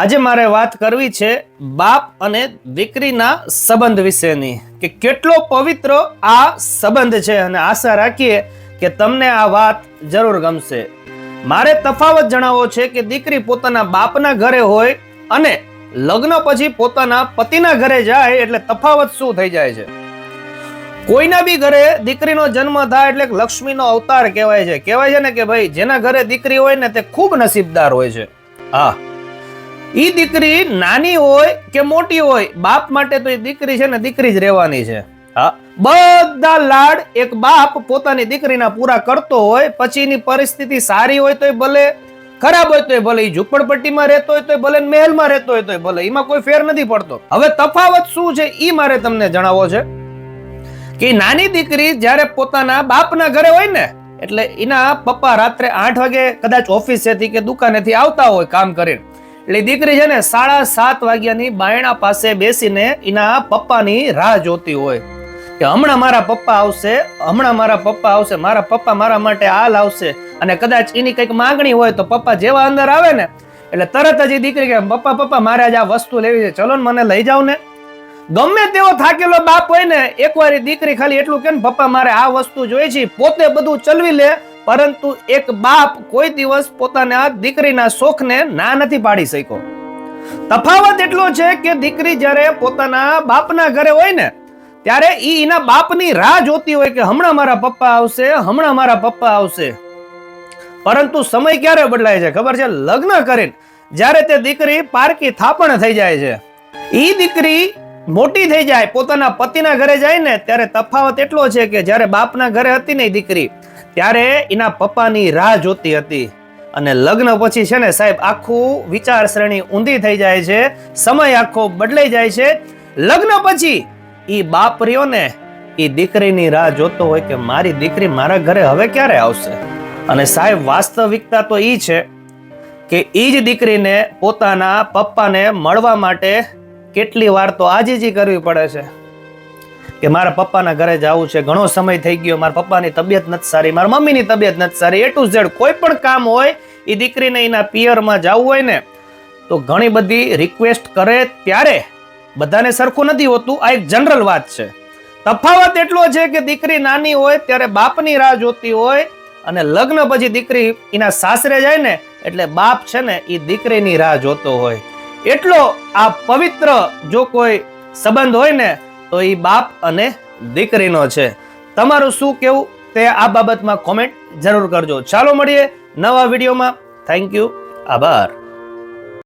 આજે મારે વાત કરવી છે બાપ અને દીકરીના સંબંધ વિશેની કે કેટલો પવિત્ર આ સંબંધ છે અને આશા રાખીએ કે તમને આ વાત જરૂર ગમશે. મારે તફાવત જણાવવો છે કે દીકરી પોતાના બાપના ઘરે હોય અને લગ્ન પછી પોતાના પતિના ઘરે જાય એટલે તફાવત શું થઈ જાય છે? કોઈના બી ઘરે દીકરીનો જન્મ થાય એટલે લક્ષ્મીનો અવતાર કહેવાય છે. કહેવાય છે ને કે ભાઈ, જેના ઘરે દીકરી હોય ને તે ખૂબ નસીબદાર હોય છે. હા ઈ દીકરી નાની હોય કે મોટી હોય, બાપ માટે તો એ દીકરી છે ને દીકરી જ રહેવાની છે. હા. બધા લાડ એક બાપ પોતાની દીકરીના પૂરા કરતો હોય પછીની પરિસ્થિતિ સારી હોય તોય ભલે, ખરાબ હોય તોય ભલે એ ઝૂંપડપટ્ટીમાં રહેતો હોય તોય ભલે મહેલમાં રહેતો હોય તોય ભલે, એમાં કોઈ ફેર નથી પડતો. હવે તફાવત શું છે એ મારે તમને જણાવવો છે કે નાની દીકરી જ્યારે પોતાના બાપના ઘરે હોય ને, એટલે એના પપ્પા રાત્રે આઠ વાગે કદાચ ઓફિસેથી કે દુકાનેથી આવતા હોય કામ કરીને એટલે દીકરી છે ને સાડા સાત વાગ્યાની બાયણા પાસે બેસીને એના પપ્પાની રાહ જોતી હોય. કે હમણાં મારા પપ્પા આવશે, હમણાં મારા પપ્પા આવશે, મારા પપ્પા મારા માટે આ લાવશે અને કદાચ એની કંઈક માંગણી હોય તો પપ્પા જેવા અંદર આવે ને, એટલે તરત જ એ દીકરી કે, પપ્પા પપ્પા, મારે આજે આ વસ્તુ લેવી છે, ચલો ને મને લઈ જાવ ને. ગમે તેવો થાકેલો બાપ હોય ને એકવાર દીકરી ખાલી એટલું કે પપ્પા, મારે આ વસ્તુ જોઈએ છે પોતે બધું ચલવી લે પરંતુ એક બાપ કોઈ દિવસ પોતાના દીકરીના શોખને ના નથી પાડી શક્યો. તફાવત એટલો છે કે દીકરી જ્યારે પોતાના બાપના ઘરે હોય ને, ત્યારે ઈ એના બાપની રાહ જોતી હોય કે હમણાં મારા પપ્પા આવશે, હમણાં મારા પપ્પા આવશે. પરંતુ સમય ક્યારે બદલાય છે? ખબર છે? લગ્ન કરીને જ્યારે તે દીકરી પારકી થાપણ થઈ જાય છે. ઈ દીકરી મોટી થઈ જાય, પોતાના પતિના ઘરે જાય ને, ત્યારે તફાવત એટલો છે કે જ્યારે બાપના ઘરે હતી ને દીકરી ત્યારે એના પપ્પાની રાહ જોતી હતી. અને લગ્ન પછી છે ને સાહેબ, આખું વિચાર શ્રેણી ઊંધી થઈ જાય છે, સમય આખો બદલાઈ જાય છે. લગ્ન પછી એ બાપ રહ્યો ઈ દીકરીની રાહ જોતો હોય કે મારી દીકરી મારા ઘરે હવે ક્યારે આવશે? અને સાહેબ, વાસ્તવિકતા તો એ છે કે એ જ દીકરીને પોતાના પપ્પાને મળવા માટે કેટલી વાર તો આજીજી કરવી પડે છે. કે મારા પપ્પાના ઘરે જવું છે, ઘણો સમય થઈ ગયો, મારા પપ્પાની તબિયત નથી સારી, મારા મમ્મીની તબિયત નથી સારી એ ટુ ઝેડ કોઈ પણ કામ હોય એ દીકરીને એના પિયરમાં જવું હોય ને, તો ઘણી બધી રિક્વેસ્ટ કરે ત્યારે બધાને સરખું નથી હોતું. આ એક જનરલ વાત છે. તફાવત એટલો છે કે દીકરી નાની હોય ત્યારે બાપની રાહ જોતી હોય અને લગ્ન પછી દીકરી એના સાસરે જાય ને, એટલે બાપ છે ને એ દીકરીની રાહ જોતો હોય. એટલો આ પવિત્ર જો કોઈ સંબંધ હોય ને તો એ બાપ અને દીકરીનો છે. તમારું શું કેવું તે આ બાબતમાં કોમેન્ટ જરૂર કરજો. ચાલો મળીએ નવા વિડીયોમાં. થેન્ક યુ આભાર.